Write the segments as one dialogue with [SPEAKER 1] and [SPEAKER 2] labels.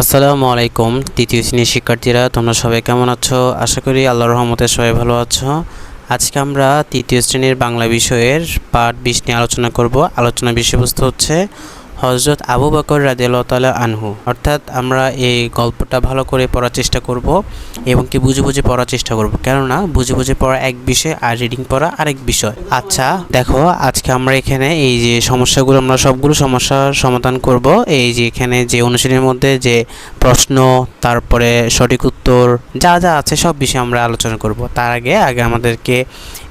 [SPEAKER 1] আসসালামু আলাইকুম, তৃতীয় শ্রেণির শিক্ষার্থীরা, তোমরা সবাই কেমন আছো? আশা করি আল্লাহর রহমতে সবাই ভালো আছো। আজকে আমরা তৃতীয় শ্রেণির বাংলা বিষয়ের পাঠ বিশ নিয়ে আলোচনা করব। আলোচনা বিষয়বস্তু হচ্ছে হজরত আবু বকর তাআলা আনহু। অর্থাৎ আমরা এই গল্পটা ভালো করে পড়ার চেষ্টা করব এবং কি বুঝে বুঝে পড়ার চেষ্টা করব। কেননা বুঝে বুঝে পড়া এক বিষয় আর রিডিং পড়া আরেক বিষয়। আচ্ছা দেখো, আজকে আমরা এখানে এই যে সমস্যাগুলো, আমরা সবগুলো সমস্যার সমাধান করব। এই যে এখানে যে অনুশীলনের মধ্যে যে প্রশ্ন, তারপরে সঠিক উত্তর, যা যা আছে সব বিষয়ে আমরা আলোচনা করব। তার আগে আগে আমাদেরকে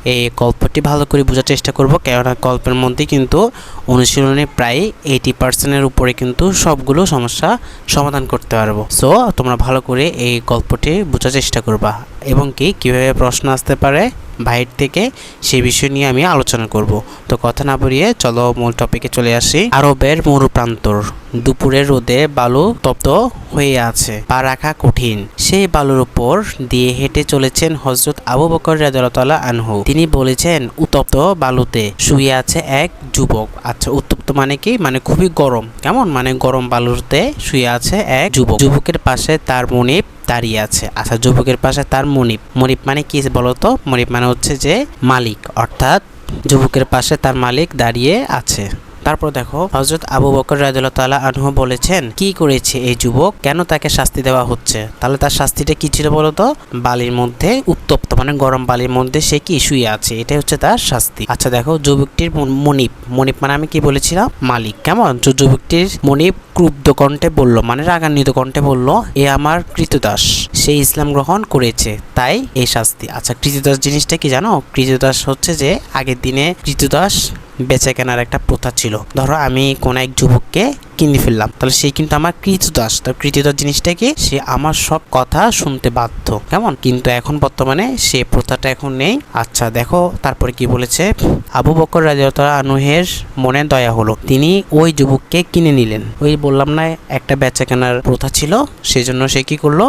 [SPEAKER 1] এই গল্পটি ভালো করে বোঝার চেষ্টা করব, কেননা গল্পের মধ্যে কিন্তু অনুশীলনে প্রায় এইটি পার্সেন্টের উপরে কিন্তু সবগুলো সমস্যা সমাধান করতে পারব। সো তোমরা ভালো করে এই গল্পটি বোঝার চেষ্টা করবা। এবং কি, কীভাবে প্রশ্ন আসতে পারে? বাইর থেকে সেই বিষয় নিয়ে আমি আলোচনা করব। তো কথা না বলিয়ে চলো মূল টপিকে চলে আসি। আরবের মরুপ্রান্তর দুপুরের রোদে বালু তপ্ত হয়ে আছে। পা রাখা কঠিন। সেই বালুর উপর দিয়ে হেঁটে চলেছেন হজরত আবু বকর রাদিয়াল্লাহু আনহু। তিনি বলেছেন, উত্তপ্ত বালুতে শুয়ে আছে এক যুবক। আচ্ছা উত্তপ্ত মানে কি? মানে খুবই গরম। কেমন? মানে গরম বালুতে শুয়ে আছে এক যুবক। যুবকের পাশে তার মনিব দাঁড়িয়ে আছে। আচ্ছা যুবকের পাশে তার মনিপ মনিপ মানে কি বলতো? মনিপ মানে হচ্ছে যে মালিক। অর্থাৎ যুবকের পাশে তার মালিক দাঁড়িয়ে আছে। তারপর দেখো হজরত আবু বকর রাদিয়াল্লাহু তাআলা আনহু বলেছেন, কি করেছে এই যুবক? কেন তাকে শাস্তি দেওয়া হচ্ছে? তাহলে তার শাস্তিটা কি ছিল বলতো বালির মধ্যে উত্তপ্ত মানে গরম বালির মধ্যে সে কি শুয়ে আছে? এটাই হচ্ছে তার শাস্তি। আচ্ছা দেখো, যুবকটির মন- মনিব মনিব মানে আমি কি বলেছিলাম? মালিক, কেমন? যুবকটির মনিব ক্রুব্ধ কণ্ঠে বলল মানে রাগান্বিত কণ্ঠে বলল, এ আমার কৃতদাস, সে ইসলাম গ্রহণ করেছে, তাই এই শাস্তি। আচ্ছা কৃতদাস জিনিসটা কি জানো? কৃতদাস হচ্ছে যে আগের দিনে কৃতদাস বেচে কেনার একটা প্রথা ছিল। ধরো আমি কোনো এক যুবককে কিনে ফেললাম। তাহলে সে কিন্তু আমার কৃতদাস। তার কৃতদাস জিনিসটা কি সে আমার সব কথা শুনতে বাধ্য। কেমন? কিন্তু এখন বর্তমানে সে প্রথাটা এখন নেই। আচ্ছা দেখো, তারপরে কি বলেছে? আবু বকর রাজিয়াল আনুহের মনে দয়া হলো। তিনি ওই যুবককে কিনে নিলেন। ওই বললাম না, একটা বেচা কেনার প্রথা ছিল। সেজন্য সে কি করল?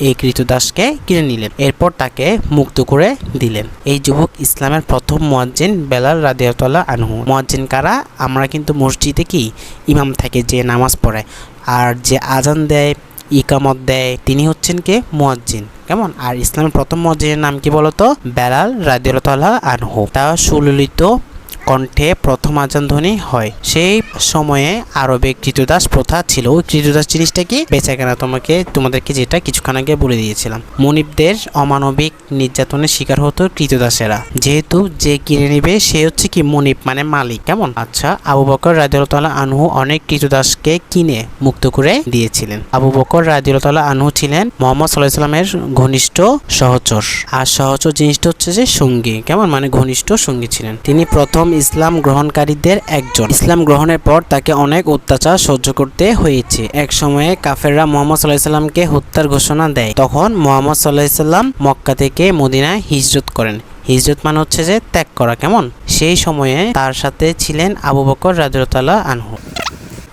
[SPEAKER 1] এই কৃতদাসকে কিনে নিলেন। এরপর তাকে মুক্ত করে দিলেন। এই যুবক ইসলামের প্রথম মুয়াজ্জিন বেলাল রাদিয়াল্লাহু আনহু। মুয়াজ্জিন কারা? আমরা কিন্তু মসজিদে কি? ইমাম থাকে যে নামাজ পড়ে। আর যে আজান দেয়, ইকামত দেয়, তিনি হচ্ছেন কে? মুয়াজ্জিন। কেমন? আর ইসলামের প্রথম মুয়াজ্জিনের নাম কি বলতো? বেলাল রাদিয়াল্লাহু আনহু। তা সুললিত কণ্ঠে প্রথম আজান ধ্বনি হয়। সেই সময়ে আরবে কৃতদাস প্রথা ছিল। ওই কৃতদাস জিনিসটা কি? বেচাকেনা তোমাকে, তোমাদেরকে যেটা কিছুক্ষণ আগে বলে দিয়েছিলাম। মনিবদের অমানবিক নির্যাতনের শিকার হতো কৃতদাসেরা। যেহেতু যে কিনে নেবে, সে হচ্ছে কি মনিব মানে মালিক, কেমন? আচ্ছা আবু বকর রাজিউল্লাহ আনহু অনেক কৃতদাসকে কিনে মুক্ত করে দিয়েছিলেন। আবু বকর রাজিউল্লাহ আনহু ছিলেন মোহাম্মদ সাল্লাহ ঘনিষ্ঠ সহচর। আর সহচর জিনিসটা হচ্ছে যে সঙ্গী, কেমন? মানে ঘনিষ্ঠ সঙ্গী ছিলেন। তিনি প্রথম ইসলাম গ্রহণকারীদের একজন। ইসলাম গ্রহণের পর তাকে অনেক অত্যাচার সহ্য করতে হয়েছে। এক সময়ে কাফেররা মোহাম্মদ সাল্লাহ সাল্লামকে হত্যার ঘোষণা দেয়। তখন মোহাম্মদ সাল্লাহ সাল্লাম মক্কা থেকে মদিনায় হিজরত করেন। হিজরত মানে হচ্ছে যে ত্যাগ করা, কেমন? সেই সময়ে তার সাথে ছিলেন আবু বকর রাজরতাল্লাহ আনহু।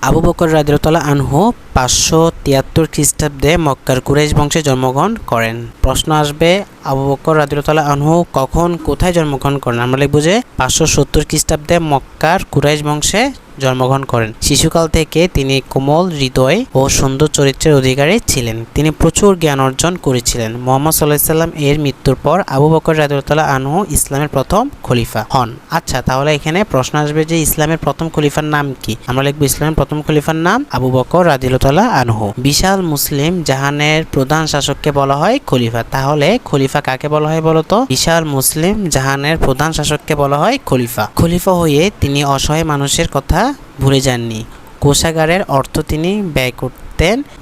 [SPEAKER 1] আবু বকর রাদিয়াল্লাহু আনহু পাঁচশো তিয়াত্তর খ্রিস্টাব্দে মক্কার কুরাইশ বংশে জন্মগ্রহণ করেন। প্রশ্ন আসবে, আবু বকর রাদিয়াল্লাহু আনহু কখন, কোথায় জন্মগ্রহণ করেন? আমরা লিখব যে পাঁচশো সত্তর খ্রিস্টাব্দে মক্কার কুরাইশ বংশে জন্মগ্রহণ করেন। শিশুকাল থেকে তিনি কোমল, হৃদয় ও সুন্দর চরিত্রের অধিকারী ছিলেন। তিনি প্রচুর জ্ঞান অর্জন করেছিলেন। মোহাম্মদ সাল্লাহ সাল্লাম এর মৃত্যুর পর আবু বকর রাদিয়াল্লাহু আনহু ইসলামের প্রথম খলিফা হন। আচ্ছা তাহলে এখানে প্রশ্ন আসবে যে ইসলামের প্রথম খলিফার নাম কি? আমরা লিখব ইসলামের প্রথম খলিফার নাম আবু বকর রাদিয়াল্লাহু আনহু। বিশাল মুসলিম জাহানের প্রধান শাসককে বলা হয় খলিফা। তাহলে খলিফা কাকে বলা হয় বলতো বিশাল মুসলিম জাহানের প্রধান শাসককে বলা হয় খলিফা। খলিফা হয়ে তিনি অসহায় মানুষের কথা ভুলে যাননি। কোষাগারের অর্থ তিনি ব্যয় করতেন।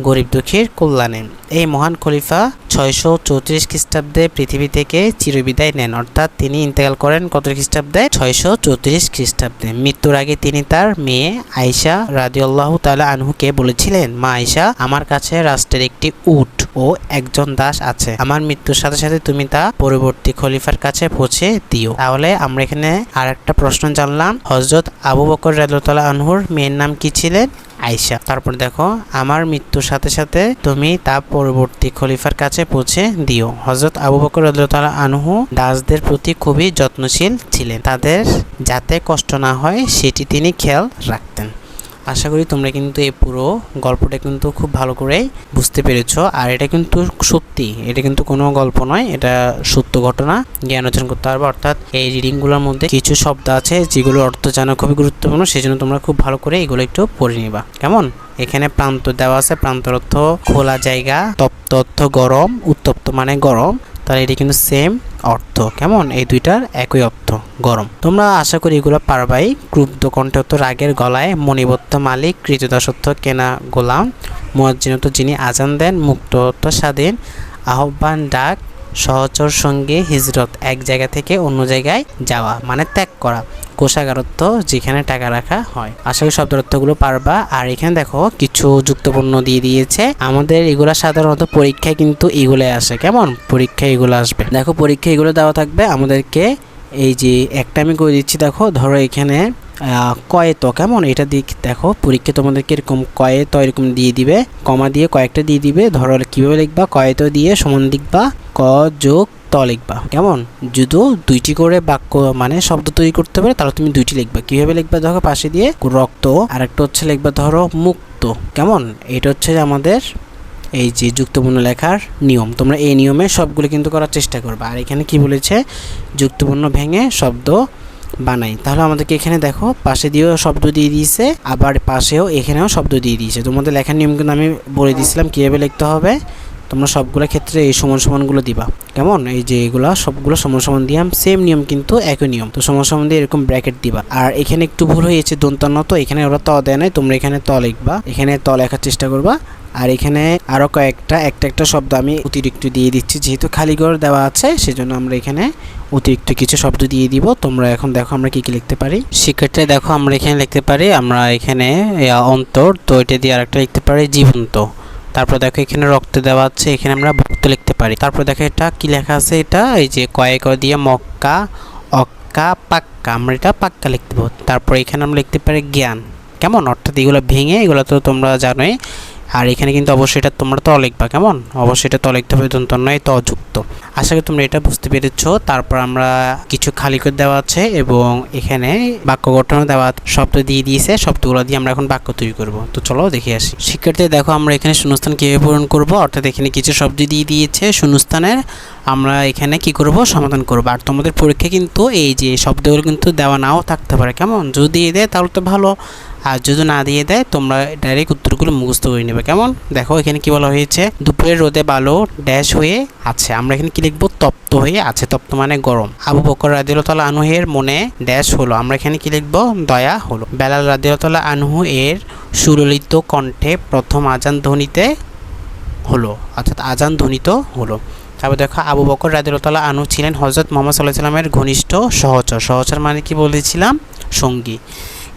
[SPEAKER 1] গরিব দুঃখীর কল্যাণে। এই মহান খলিফা ছয়শো চৌত্রিশ খ্রিস্টাব্দে পৃথিবী থেকে চিরবিদায় নেন। অর্থাৎ তিনি ইন্তেকাল করেন কত খ্রিস্টাব্দে? ছয়শো চৌত্রিশ খ্রিস্টাব্দে। মৃত্যুর আগে তিনি তার মেয়ে আয়সা রাজিউল্লাহ তালা আনহুকে বলেছিলেন, মা আয়সা আমার কাছে রাষ্ট্রের একটি উট ও একজন দাস আছে। আমার মৃত্যুর সাথে সাথে তুমি তা পরবর্তী খলিফার কাছে পৌঁছে দিও। তাহলে আমরা এখানে আর একটা প্রশ্ন জানলাম। হজরত আবু বকর রাদিউল্লাহ আনহুর মেয়ের নাম কি ছিলেন? আয়সা তারপর দেখো, আমার মৃত্যুর সাথে সাথে তুমি তা পরবর্তী খলিফার কাছে পৌঁছে দিও। হজরত আবু বকর রাদিয়াল্লাহু আনহু দাসদের প্রতি খুবই যত্নশীল ছিলেন। তাদের যাতে কষ্ট না হয়, সেটি তিনি খেয়াল রাখতেন। আশা করি তোমরা কিন্তু এই পুরো গল্পটা কিন্তু খুব ভালো করেই বুঝতে পেরেছ। আর এটা কিন্তু সত্যি, এটা কিন্তু কোনো গল্প নয়, এটা সত্য ঘটনা, জ্ঞান অর্জন করতে পারবে। অর্থাৎ এই রিডিংগুলোর মধ্যে কিছু শব্দ আছে যেগুলো অর্থ জানা খুবই গুরুত্বপূর্ণ সেই জন্য তোমরা খুব ভালো করে এগুলো একটু পড়ে নিবা। কেমন? এখানে প্রান্ত দেওয়া আছে, প্রান্তর অর্থ খোলা জায়গা, তপ্ত অর্থ গরম, উত্তপ্ত মানে গরম। তাহলে এটি কিন্তু সেম অর্থ। কেমন? এই দুইটার একই অর্থ, গরম। তোমরা আশা করি এগুলো পারবাই। ক্রুব্ধ কণ্ঠত্ব রাগের গলায় মণিবত্ত মালিক, কৃতদাসত্ব কেনা গোলাম, মুয়াজ্জিনত যিনি আজান দেন মুক্ত স্বাধীন, আহ্বান ডাক, সহচর সঙ্গে হিজরত এক জায়গা থেকে অন্য জায়গায় যাওয়া মানে ত্যাগ করা। কোষাগারত্ব যেখানে টাকা রাখা হয়। আশা করি শব্দ অর্থগুলো পারবা। আর এখানে দেখো, কিছু যুক্তপূর্ণ দিয়ে দিয়েছে। আমাদের এগুলো সাধারণত পরীক্ষায় কিন্তু এগুলো আসে। কেমন? পরীক্ষায় এগুলো আসবে। দেখো, পরীক্ষায় এগুলো দেওয়া থাকবে। আমাদেরকে এই যে একটা আমি করে দিচ্ছি, দেখো, ধরো এখানে কয়েত কেমন? এটা দিক দেখো পরীক্ষা তোমাদেরকে এরকম কয়েত এরকম দিয়ে দিবে। কমা দিয়ে কয়েকটা দিয়ে দিবে। ধরো, কীভাবে লিখবা? কয়েত দিয়ে সমান লিখবা। ক যোগ ত লিখবা। কেমন? যদি দুইটি করে বাক্য মানে শব্দ তৈরি করতে পারে, তাহলে তুমি দুইটি লিখবা। কীভাবে লিখবা? দেখো পাশে দিয়ে রক্ত আর একটা হচ্ছে লিখবা ধরো মুক্ত। কেমন? এটা হচ্ছে আমাদের এই যে যুক্তপূর্ণ লেখার নিয়ম। তোমরা এই নিয়মে সবগুলো কিন্তু করার চেষ্টা করবে। আর এখানে কি বলেছে? যুক্তপূর্ণ ভেঙে শব্দ বানাই। তাহলে আমাদেরকে এখানে দেখো, পাশে দিয়েও শব্দ দিয়ে দিয়েছে, আবার পাশেও এখানেও শব্দ দিয়ে দিয়েছে। তোমাদের লেখার নিয়ম কিন্তু আমি বলে দিয়েছিলাম, কীভাবে লিখতে হবে? তোমরা সবগুলো ক্ষেত্রে এই সমান সমানগুলো দিবা। কেমন? এই যে এগুলা সবগুলো সমান সমান দিয়াম সেম নিয়ম কিন্তু একই নিয়ম। তো সমান সমান দিয়ে এরকম ব্র্যাকেট দিবা। আর এখানে একটু ভুল হয়েছে, দন্তান্ন তো, এখানে ওরা ত দেয় নাই, তোমরা এখানে ত লিখবা। এখানে ত লেখার চেষ্টা করবা। আর এখানে আরও কয়েকটা, একটা একটা শব্দ আমি অতিরিক্ত দিয়ে দিচ্ছি। যেহেতু খালি ঘর দেওয়া আছে, সেজন্য আমরা এখানে অতিরিক্ত কিছু শব্দ দিয়ে দিব। তোমরা এখন দেখো আমরা কি কি লিখতে পারি। শিক্ষার্থী দেখো আমরা এখানে লিখতে পারি, আমরা এখানে অন্তর, তো এটা দিয়ে আরেকটা লিখতে পারি, জীবন্ত। তারপর দেখো এখানে রক্ত দেওয়া আছে, এখানে আমরা ভক্ত লিখতে পারি। তারপর দেখো এটা কি লেখা আছে এটা? এই যে কয়েক দিয়ে মক্কা, অক্কা, পাক্কা। আমরা এটা পাক্কা লিখতে পারব তারপর এখানে আমরা লিখতে পারি জ্ঞান। কেমন? অর্থাৎ এগুলো ভেঙে, এগুলো তো তোমরা জানোই। আর এখানে কিন্তু অবশ্যই এটা তোমরা ত লিখবা কেমন? অবশ্যই এটা ত লিখতে হবে দন্ত নয়, ত যুক্ত আশা করি তোমরা এটা বুঝতে পেরেছ। তারপর আমরা কিছু খালি করে দেওয়া আছে এবং এখানে বাক্য গঠনও দেওয়া শব্দ দিয়ে দিয়েছে। শব্দগুলো দিয়ে আমরা এখন বাক্য তৈরি করব। তো চলো দেখে আসি। শিক্ষার্থী, দেখো আমরা এখানে শূন্যস্থান কীভাবে পূরণ করব? অর্থাৎ এখানে কিছু শব্দ দিয়ে দিয়েছে শূন্যস্থানের। আমরা এখানে কি করব? সমাধান করব। আর তোমাদের পরীক্ষা কিন্তু এই যে শব্দগুলো কিন্তু দেওয়া নাও থাকতে পারে। কেমন? যদি দেয় তাহলে তো ভালো। আর যদি না দিয়ে দেয়, তোমরা ডাইরেক্ট উত্তরগুলো মুখস্থ করে নেবে। কেমন? দেখো, এখানে কি বলা হয়েছে? দুপুরের রোদে বালো ড্যাশ হয়ে আছে। আমরা এখানে কি লিখব? তপ্ত হয়ে আছে। তপ্ত মানে গরম। আবু বকর রাদিউল্লাহ আনহুয়ের মনে ড্যাশ হলো। আমরা এখানে কি লিখব? দয়া হলো। বেলাল রাদিউল্লাহ আনহু এর সুললিত কণ্ঠে প্রথম আজান ধ্বনিতে হলো। অর্থাৎ আজান ধ্বনিত হলো। তারপর দেখো, আবু বকর রাদিউল্লাহ আনহু ছিলেন হজরত মোহাম্মদ সাল্লাহ সাল্লামের ঘনিষ্ঠ সহচর। সহচর মানে কি বলেছিলাম? সঙ্গী।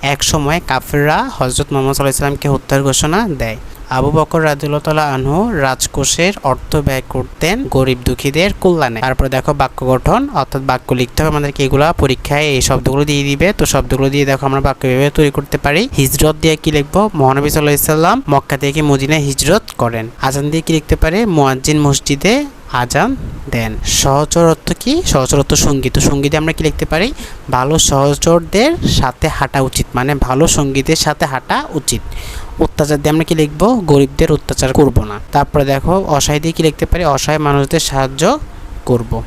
[SPEAKER 1] এক সময় কাফেররা হজরত মোহাম্মদ সাল্লাহ সাল্লামকে হত্যার ঘোষণা দেয়। আবু বকর রাদিউল্লাহ আনহু রাজকোষের অর্থ ব্যয় করতেন গরিব দুঃখীদের কল্যাণে। তারপরে দেখো বাক্য গঠন, অর্থাৎ বাক্য লিখতে হবে, আমাদেরকে এগুলা পরীক্ষায় এই শব্দগুলো দিয়ে দিবে। তো শব্দগুলো দিয়ে দেখো আমরা বাক্য ভেবে তৈরি করতে পারি। হিজরত দিয়ে কি লিখব? মহানবী সাল্লাহ ইসলাম মক্কা থেকে মদিনায় হিজরত করেন। আজান দিয়ে কি লিখতে পারে? মোয়াজ্জিন মসজিদে আজান, দেন সহচর অর্থ কী? সহচর অর্থ সংগীত সঙ্গীতে আমরা কী লিখতে পারি? ভালো সহচরদের সাথে হাঁটা উচিত মানে ভালো সঙ্গীতের সাথে হাঁটা উচিত। অত্যাচার দিয়ে আমরা কী লিখব? গরিবদের অত্যাচার করব না। তারপরে দেখো, অসহায় দিয়ে কী লিখতে পারি? অসহায় মানুষদের সাহায্য করব।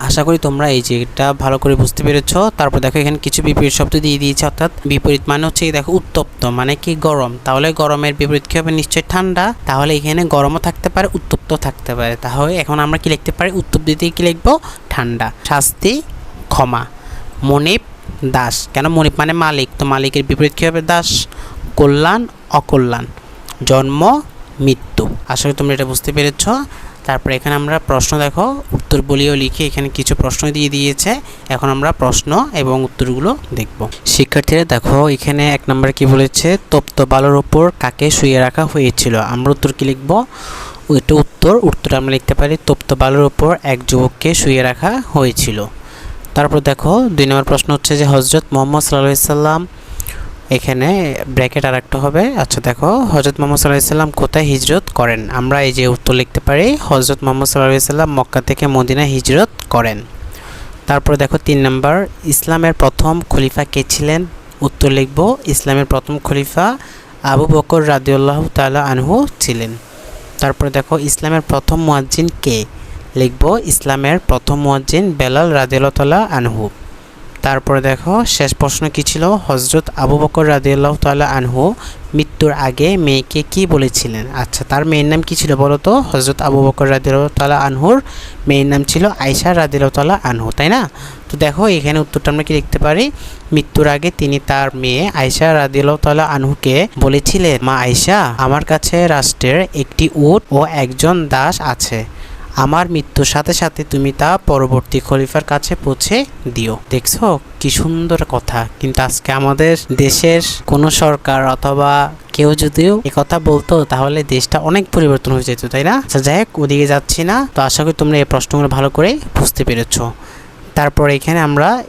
[SPEAKER 1] আশা করি তোমরা এই যে এটা ভালো করে বুঝতে পেরেছ। তারপর দেখো এখানে কিছু বিপরীত শব্দ দিয়ে দিয়েছে, অর্থাৎ বিপরীত মানে হচ্ছে দেখো উত্তপ্ত মানে কি গরম। তাহলে গরমের বিপরীত কি হবে? নিশ্চয়ই ঠান্ডা। তাহলে এখানে গরমও থাকতে পারে উত্তপ্ত থাকতে পারে। তাহলে এখন আমরা কি লিখতে পারি? উত্তপ্ত দিয়ে কি লিখব? ঠান্ডা। শাস্তি, ক্ষমা। মনিপ দাস। কেন মনিপ মানে মালিক? তো মালিকের বিপরীত কী হবে? দাস। কল্যাণ, অকল্যাণ। জন্ম, মৃত্যু। আশা করি তোমরা এটা বুঝতে পেরেছ। তারপরে এখানে আমরা প্রশ্ন দেখো, উত্তর বলিও লিখে এখানে কিছু প্রশ্ন দিয়ে দিয়েছে। এখন আমরা প্রশ্ন এবং উত্তরগুলো দেখব। শিক্ষার্থীরা দেখো, এখানে এক নম্বরে কি বলেছে? তপ্ত বালোর ওপর কাকে শুয়ে রাখা হয়েছিল? আমরা উত্তর কি লিখব? এটা উত্তর উত্তর আমরা লিখতে পারি, তপ্ত বালোর ওপর এক যুবককে শুয়ে রাখা হয়েছিল। তারপর দেখো, দুই নম্বর প্রশ্ন হচ্ছে যে হজরত মোহাম্মদ সাল্লাহ সাল্লাম এখানে ব্র্যাকেট আর একটা হবে। আচ্ছা দেখো হজরত মোহাম্মদ সাল্লাহ সাল্লাম কোথায় হিজরত করেন? আমরা এই যে উত্তর লিখতে পারি হজরত মোহাম্মদ সাল্লাহ সাল্লাম মক্কা থেকে মদিনা হিজরত করেন। তারপর দেখো, তিন নম্বর, ইসলামের প্রথম খলিফা কে ছিলেন? উত্তর লিখব, ইসলামের প্রথম খলিফা আবু বকর রাদিউল্লাহ তাআলা আনহু ছিলেন। তারপরে দেখো, ইসলামের প্রথম মুয়াজ্জিন কে? লিখব, ইসলামের প্রথম মুয়াজ্জিন বেলাল রাদিউল্লাহ তাআলা আনহু। তারপরে দেখো, শেষ প্রশ্ন কি ছিল? হজরত আবু বকর রাদিয়াল্লাহ তাআলা আনহু মৃত্যুর আগে মেয়েকে কি বলেছিলেন? আচ্ছা তার মেয়ের নাম কি ছিল বলো তো? হজরত আবু বকর রাদিয়াল্লাহ তাআলা আনহুর মেয়ের নাম ছিল আয়সা রাদিয়াল্লাহ তাআলা আনহু, তাই না? তো দেখো, এখানে উত্তরটা আমরা কি লিখতে পারি? মৃত্যুর আগে তিনি তার মেয়ে আয়সা রাদিয়াল্লাহ তাআলা আনহুকে বলেছিলেন, মা আয়সা আমার কাছে রাষ্ট্রের একটি উট ও একজন দাস আছে। আমার মৃত্যুর সাথে সাথে তুমি তা পরবর্তী খলিফার কাছে পৌঁছে দিও। দেখছ? কি সুন্দর কথা। কিন্তু আজকে আমাদের দেশের কোনো সরকার অথবা কেউ যদিও এ কথা বলতো, তাহলে দেশটা অনেক পরিবর্তন হয়ে যেত, তাই না? আচ্ছা যাই হোক, ওদিকে যাচ্ছি না। তো আশা করি তোমরা এই প্রশ্নগুলো ভালো করে বুঝতে পেরেছ। তারপর এখানে আমরা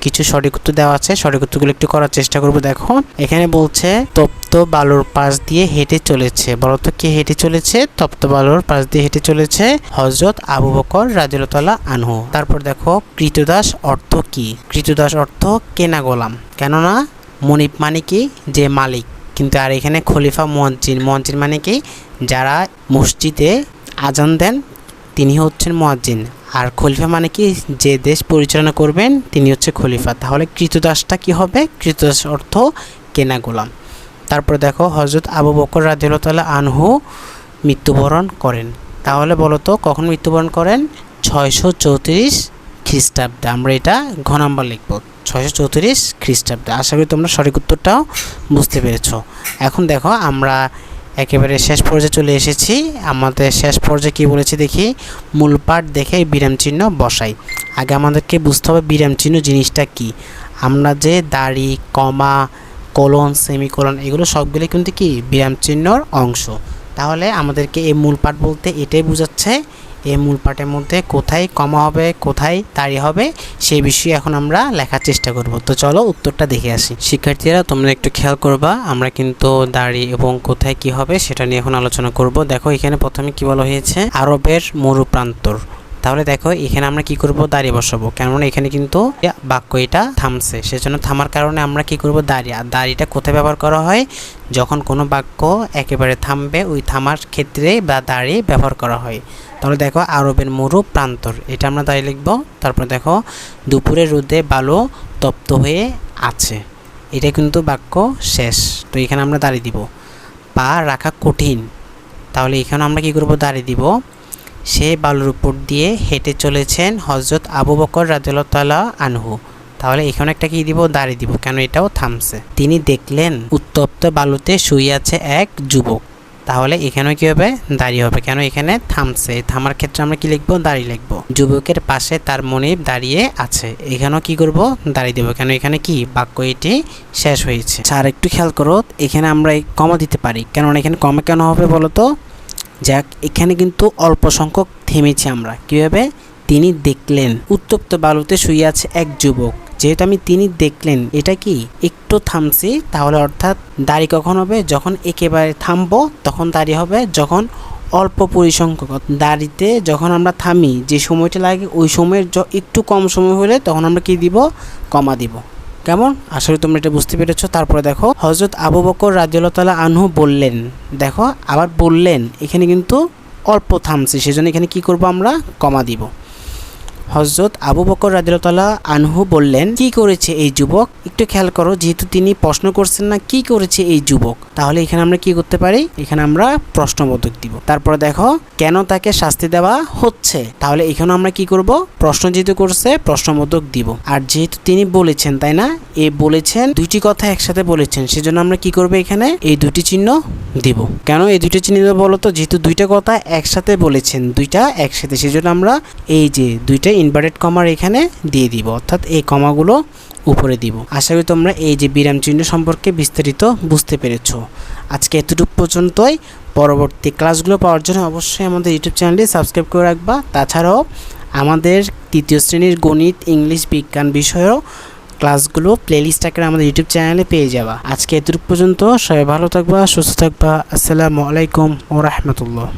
[SPEAKER 1] কিছু সঠিক উত্তর দেওয়া আছে। সঠিক উত্তরগুলো একটু করার চেষ্টা করব। দেখো, এখানে বলছে, তপ্ত বালুর পাশ দিয়ে হেঁটে চলেছে। বলতো কে হেঁটে চলেছে? তপ্ত বালুর পাশ দিয়ে হেঁটে চলেছে হজরত আবু বকর রাজিউল্লাহ আনহু। তারপর দেখো, কৃতদাস অর্থ কি? কৃতদাস অর্থ কেনা গোলাম। কেননা, মনিব মানে কি? যে মালিক। কিন্তু আর এখানে খলিফা মুয়াজ্জিন। মুয়াজ্জিন মানে কি? যারা মসজিদে আজান দেন, তিনি হচ্ছেন মুয়াজ্জিন। আর খলিফা মানে কি? যে দেশ পরিচালনা করবেন, তিনি হচ্ছে খলিফা। তাহলে কৃতদাসটা কি হবে? কৃতদাস অর্থ কেনা গোলাম। তারপর দেখো হজরত আবু বকর রাদিউল্লাহ আনহু মৃত্যুবরণ করেন। তাহলে বলো তো, কখন মৃত্যুবরণ করেন? ছয়শো চৌত্রিশ খ্রিস্টাব্দে। আমরা এটা ঘ নাম্বার লিখব। ছয়শো চৌত্রিশ খ্রিস্টাব্দে। আশা করি তোমরা সঠিক উত্তরটাও বুঝতে পেরেছ। এখন দেখো, আমরা একেবারে শেষ পর্যায়ে চলে এসেছি। আমাদের শেষ পর্যায়ে কী বলেছি দেখি? মূল পাঠ দেখে বিরাম চিহ্ন বসাই। আগে আমাদেরকে বুঝতে হবে বিরাম চিহ্ন জিনিসটা কি। আমরা যে দাড়ি, কমা, কলন, সেমিকলন এগুলো সবগুলি কিন্তু কি? বিরাম চিহ্নর অংশ। তাহলে আমাদেরকে এই মূল পাঠ বলতে এটাই বোঝাচ্ছে এই মূল পাঠের মধ্যে কোথায় কমা হবে, কোথায় দাঁড়িয়ে হবে, সেই বিষয়ে এখন আমরা লেখার চেষ্টা করব। তো চলো উত্তরটা দেখে আসি। শিক্ষার্থীরা, তোমরা একটু খেয়াল করবা, আমরা কিন্তু দাড়ি এবং কোথায় কি হবে সেটা নিয়ে এখন আলোচনা করব। দেখো, এখানে প্রথমে কি বলা হয়েছে? আরবের মরু প্রান্তর তাহলে দেখো, এখানে আমরা কি করব? দাঁড়িয়ে বসাবো। কেননা এখানে কিন্তু বাক্য এটা থামছে। সেজন্য থামার কারণে আমরা কি করব? দাড়ি। আর দাড়িটা কোথায় ব্যবহার করা হয়? যখন কোনো বাক্য একেবারে থামবে, ওই থামার ক্ষেত্রে বা দাড়ি ব্যবহার করা হয়। তাহলে দেখো আরবের মরু প্রান্তর, এটা আমরা দাঁড়িয়ে লিখব। তারপর দেখো, দুপুরে রোদে বালো তপ্ত হয়ে আছে। এটা কিন্তু বাক্য শেষ। তো এখানে আমরা দাঁড়িয়ে দিব। পা রাখা কঠিন। তাহলে এখানে আমরা কি করব? দাঁড়িয়ে দিব। সে বালুর উপর দিয়ে হেঁটে চলেছেন হজরত আবু বকর রাজতাল্লাহ আনহু। তাহলে এখানে একটা কি দিব? দাঁড়িয়ে দিব। কেন এটাও থামছে। তিনি দেখলেন, উত্তপ্ত বালুতে শুয়ে আছে এক যুবক। তাহলে এখানেও কি হবে দাঁড়িয়ে হবে? কেন এখানে থামছে? থামার ক্ষেত্রে আমরা কি লিখব? দাঁড়িয়ে লিখব। যুবকের পাশে তার মনিব দাঁড়িয়ে আছে। এখানেও কি করব? দাঁড়িয়ে দেবো। কেন এখানে কি? বাক্য এটি শেষ হয়েছে। আর একটু খেয়াল করো, এখানে আমরা কমা দিতে পারি। কেননা এখানে কমে কেন হবে বলো তো? যাক, এখানে কিন্তু অল্প সংখ্যক থেমেছি আমরা। কীভাবে? তিনি দেখলেন। উত্তপ্ত বালুতে শুয়ে আছে এক যুবক। যেহেতু আমি তিনি দেখলেন, এটা কি? একটু থামছি, তাহলে অর্থাৎ দাড়ি কখন হবে? যখন একেবারে থামবো, তখন দাড়ি হবে, যখন অল্প পরিসংখ্যক। দাড়িতে যখন আমরা থামি, যে সময়টা লাগে, ওই সময়ের একটু কম সময় হলে তখন আমরা কি দিব? কমা দিব। কেমন? আসলে তোমরা এটা বুঝতে পেরেছ। তারপরে দেখো হজরত আবু বকর রাজিউল্লাহ আনহু বললেন, দেখো, আবার বললেন, এখানে কিন্তু অল্প থামছে, সেজন্য এখানে কি করব আমরা? কমা দিব। হজরত আবু বকর রাদিল্লাহ আনহু বললেন, কি করেছে এই যুবক? একটু খেয়াল করো, যেহেতু তিনি প্রশ্ন করছেন না, কি করেছে এই যুবক? তাহলে এখানে আমরা কি করতে পারি? এখানে আমরা প্রশ্নবোধক দিব। তারপরে দেখো, কেন তাকে শাস্তি দেওয়া হচ্ছে? তাহলে এখানে আমরা কি করব? প্রশ্ন যেহেতু করছে, প্রশ্নবোধক দিব। আর যেহেতু তিনি বলেছেন, তাই না? এ বলেছেন, দুইটি কথা একসাথে বলেছেন, সেজন্য আমরা কি করব এখানে? এই দুটি চিহ্ন দিব। কেন এই দুইটা চিহ্ন বলো তো? যেহেতু দুইটা কথা একসাথে বলেছেন, দুইটা একসাথে, সেজন্য আমরা এই যে দুইটা ইনভার্টেড কমার এখানে দিয়ে দিব, অর্থাৎ এই কমাগুলো উপরে দিব। আশা করি তোমরা এই যে বিরাম চিহ্ন সম্পর্কে বিস্তারিত বুঝতে পেরেছ। আজকে এতটুকু পর্যন্তই। পরবর্তী ক্লাসগুলো পাওয়ার জন্য অবশ্যই আমাদের ইউটিউব চ্যানেলটি সাবস্ক্রাইব করে রাখবা। তাছাড়াও আমাদের তৃতীয় শ্রেণির গণিত, ইংলিশ বিজ্ঞান বিষয়েও ক্লাসগুলো প্লেলিস্ট আকারে আমাদের ইউটিউব চ্যানেলে পেয়ে যাবা। আজকে এতটুকু পর্যন্ত। সবাই ভালো থাকবা, সুস্থ থাকবা। আসসালামু আলাইকুম ও রহমতুল্লাহ।